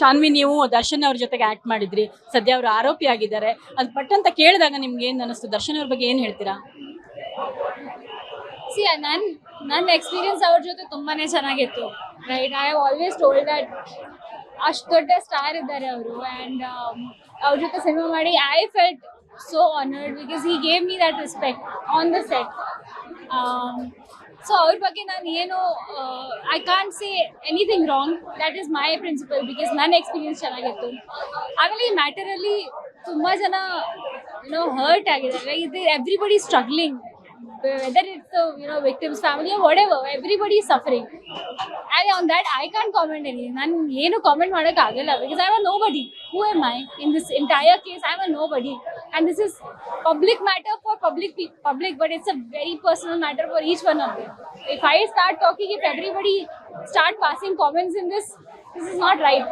ಶಾನ್ವಿ, ನೀವು ದರ್ಶನ್ ಅವ್ರ ಜೊತೆಗೆ ಆಕ್ಟ್ ಮಾಡಿದ್ರಿ. ಸದ್ಯ ಅವರು ಆರೋಪಿ ಆಗಿದ್ದಾರೆ. ಅದು ಪಟ್ ಅಂತ ಕೇಳಿದಾಗ ನಿಮ್ಗೆ ಏನ್ ಅನಿಸ್ತು? ದರ್ಶನ್ ಅವ್ರ ಬಗ್ಗೆ ಏನ್ ಹೇಳ್ತೀರಾ? ಸಿ ನನ್ನ ಎಕ್ಸ್ಪೀರಿಯನ್ಸ್ ಅವ್ರ ಜೊತೆ ತುಂಬಾನೇ ಚೆನ್ನಾಗಿತ್ತು. Right I have always told that ಅಷ್ಟು ದೊಡ್ಡ ಸ್ಟಾರ್ ಇದ್ದಾರೆ ಅವರು. ಆ್ಯಂಡ್ ಅವ್ರ ಜೊತೆ ಸಿನಿಮಾ ಮಾಡಿ I felt so honoured because he gave me that respect on the set so ಅವ್ರ ಬಗ್ಗೆ ನಾನು ಏನು I can't say anything wrong that is my principle because ನನ್ನ ಎಕ್ಸ್ಪೀರಿಯನ್ಸ್ ಚೆನ್ನಾಗಿತ್ತು ಆಮೇಲೆ ಈ ಮ್ಯಾಟರಲ್ಲಿ ತುಂಬ ಜನ ಏನೋ ಹರ್ಟ್ ಆಗಿದ್ದಾರೆ ಇದು everybody struggling you know victim's family or whatever everybody is suffering and on that i can't comment any ನಾನು ಏನು ಕಾಮೆಂಟ್ ಮಾಡಕ್ ಆಗಲ್ಲ because i'm a nobody who am i in this entire case i'm a nobody and this is public matter for public public but it's a very personal matter for each one of them if i start talking if everybody start passing comments in this this is not right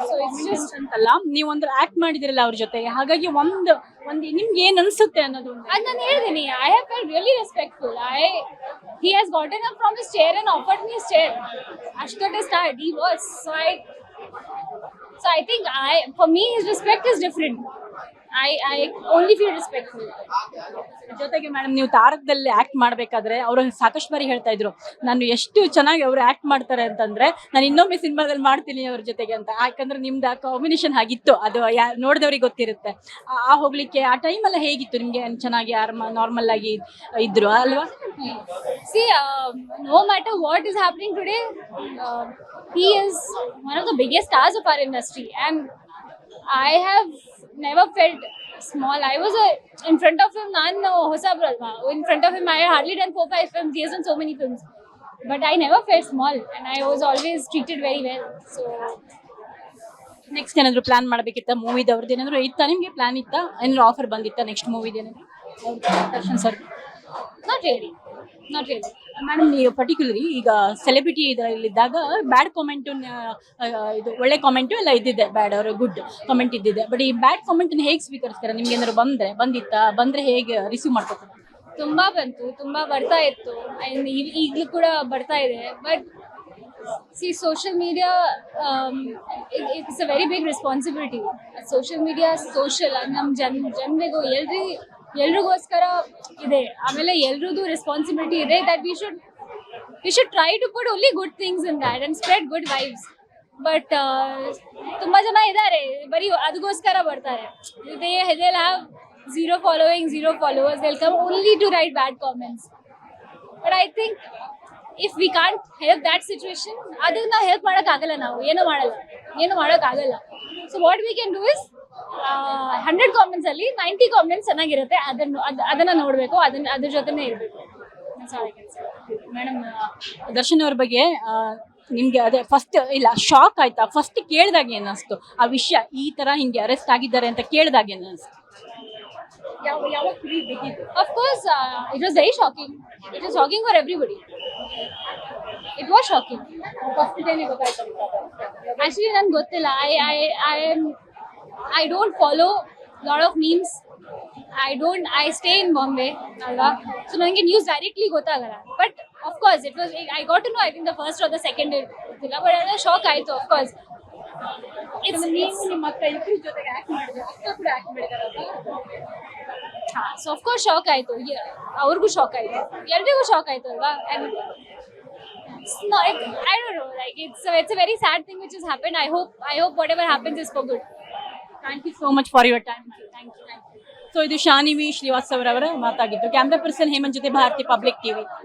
so it's just ಅಂತಲ್ಲ ನೀವೊಂದು act ಮಾಡಿದಿರಲ್ಲ ಅವ್ರ ಜೊತೆಗೆ ಹಾಗಾಗಿ ಒಂದು ಒಂದು ನಿಮ್ಗೆ ಏನ್ ಅನ್ಸುತ್ತೆ ಅನ್ನೋದು ಒಂದು And then ಹೇಳಿದೀನಿ I have felt really respectful I he has gotten up from his chair and offered me chair ಅಷ್ಟೊಟ್ಟೆ start ಈ was so I so I think I for me his respect is different I I only feel respectful ಜೊತೆಗೆ madam ನೀವು ತಾರಕದಲ್ಲಿ act ಮಾಡಬೇಕಾದ್ರೆ ಅವರು ಸಾಕಷ್ಟು ಬಾರಿ ಹೇಳ್ತಾ ಇದ್ರು ನಾನು ಎಷ್ಟು ಚೆನ್ನಾಗಿ ಅವರು ಆಕ್ಟ್ ಮಾಡ್ತಾರೆ ಅಂತಂದ್ರೆ ನಾನು ಇನ್ನೊಮ್ಮೆ ಸಿನಿಮಾದಲ್ಲಿ ಮಾಡ್ತೀನಿ ಅವ್ರ ಜೊತೆಗೆ ಅಂತ. ಯಾಕಂದ್ರೆ ನಿಮ್ದು ಆ ಕಾಂಬಿನೇಷನ್ ಆಗಿತ್ತು ಅದು ಯಾ ನೋಡಿದವ್ರಿಗೆ ಗೊತ್ತಿರುತ್ತೆ. ಆ- ಹೋಗ್ಲಿಕ್ಕೆ ಆ ಟೈಮ್ ಎಲ್ಲ ಹೇಗಿತ್ತು? ನಿಮಗೆ ಚೆನ್ನಾಗಿ ನಾರ್ಮಲ್ ಆಗಿ ಇದ್ರು ಅಲ್ವಾ? See no matter what is happening today he is one of the biggest the biggest or industry and I have never felt small. I was a, in front of him, Nan ಅಲ್ವಾ in front of him, I had hardly done four five films. He has done so many films, but I never felt small, and I was always treated very well. So. Next ಏನಾದ್ರು plan ಮಾಡಬೇಕಿತ್ತ ಮೂವಿದವ್ರದ್ದು ಏನಾದ್ರು ಇತ್ತ ನಿಮಗೆ plan ಇತ್ತ ಏನಾದ್ರು offer ಬಂದಿತ್ತ next ಮೂವಿದ ಏನಾದ್ರು Darshan sir Not really. Madam ನೀವು ಪರ್ಟಿಕ್ಯುಲರಿ ಈಗ ಸೆಲೆಬ್ರಿಟಿ ಇದರಲ್ಲಿದ್ದಾಗ ಬ್ಯಾಡ್ ಕಾಮೆಂಟ್ ಇದು ಒಳ್ಳೆ ಕಾಮೆಂಟು ಎಲ್ಲ ಇದ್ದಿದೆ. ಬ್ಯಾಡ್ ಅವರು ಗುಡ್ ಕಾಮೆಂಟ್ ಇದ್ದಿದೆ. ಬಟ್ ಈ ಬ್ಯಾಡ್ ಕಾಮೆಂಟ್ ಹೇಗೆ ಸ್ವೀಕರಿಸ್ತಾರೆ? ನಿಮ್ಗೆ ಏನಾದ್ರು ಬಂದ್ರೆ, ಬಂದಿತ್ತಾ? ಬಂದ್ರೆ ಹೇಗೆ ರಿಸೀವ್ ಮಾಡ್ಕೊತಾರೆ? ತುಂಬಾ ಬಂತು, ತುಂಬಾ ಬರ್ತಾ ಇತ್ತು. ಆ್ಯಂಡ್ ಈಗ್ಲೂ ಕೂಡ ಬರ್ತಾ ಇದೆ. But see social media it's a very big responsibility social media social ನಮ್ಮ ಜನ ಜನರಿಗೂ ಎಲ್ರಿ ಎಲ್ರಿಗೋಸ್ಕರ ಇದೆ. ಆಮೇಲೆ ಎಲ್ರದ್ದು ರೆಸ್ಪಾನ್ಸಿಬಿಲಿಟಿ ಇದೆ that we should we should try to put only good things in that and spread good vibes but ತುಂಬಾ ಜನ ಇದ್ದಾರೆ. ಬರೀ ಅದಕ್ಕೋಸ್ಕರ ಬರ್ತಾರೆ. They they have zero following zero followers They'll come only to write bad comments But I think if we can't help that situation, ಅದನ್ನ help ಮಾಡೋಕ್ಕಾಗಲ್ಲ ನಾವು. ಏನೂ ಮಾಡಲ್ಲ. ಏನು ಮಾಡೋಕ್ಕಾಗಲ್ಲ. So what we can do is hundred comments ಅಲ್ಲಿ ninety comments ಚೆನ್ನಾಗಿರುತ್ತೆ. ಅದನ್ನು ಅದ್- ಅದನ್ನ ನೋಡಬೇಕು. ಅದನ್ನ ಅದ್ರ ಜೊತೆನೇ ಇರಬೇಕು. ಮೇಡಮ್ ದರ್ಶನ್ ಅವ್ರ ಬಗ್ಗೆ ಆ, ನಿಮ್ಗೆ ಅದೇ ಫಸ್ಟ್ ಇಲ್ಲ ಶಾಕ್ ಆಯ್ತಾ? ಫಸ್ಟ್ ಕೇಳಿದಾಗ ಏನಿಸ್ತು ಆ ವಿಷಯ ಈ ತರ ಹಿಂಗೆ ಅರೆಸ್ಟ್ ಆಗಿದ್ದಾರೆ ಅಂತ ಕೇಳಿದಾಗ ಏನಿಸ್ತು ಯಾವ ಯಾವ Of course, uh, it was very shocking. It was shocking for everybody. It was shocking. First ಡೇನೆ ಗೊತ್ತಾಯ್ತು ಆಕ್ಚುಲಿ ನನ್ಗೆ ಗೊತ್ತಿಲ್ಲ. I I I am I don't follow lot of memes I don't I stay in Bombay ಅಲ್ವಾ so ನನಗೆ news directly ಗೊತ್ತಾಗಲ್ಲ. But of course it was I got to know I think the first or the second ಗೊತ್ತಿಲ್ಲ but ಅದೆಲ್ಲ shock ಆಯಿತು of course it's ನೀವು ನಿಮ್ಮ ಅಕ್ಕ ಇಬ್ಬರ ಜೊತೆಗೆ ಆಕ್ಟ್ ಮಾಡಿದ್ರೆ. ಅಕ್ಕ ಕೂಡ ಆಕ್ಟ್ ಮಾಡಿದಾರಲ್ಲ. ಹಾಂ ಸೊ ಅಫ್ಕೋರ್ಸ್ ಶಾಕ್ ಆಯಿತು. ಅವ್ರಿಗೂ ಶಾಕ್ ಆಯಿತು. ಎಲ್ರಿಗೂ ಶಾಕ್ ಆಯಿತು ಅಲ್ವಾ? And I don't know like it's it's a very sad thing which is happen I hope I hope whatever happens is for good thank you so much for your time thank you so ಇದು ಶಾನಿವಿ ಶ್ರೀವಾಸ್ತವ್ ಮಾತಾಗಿತ್ತು camera person Hemant ಜೊತೆ ಭಾರತೀಯ public TV.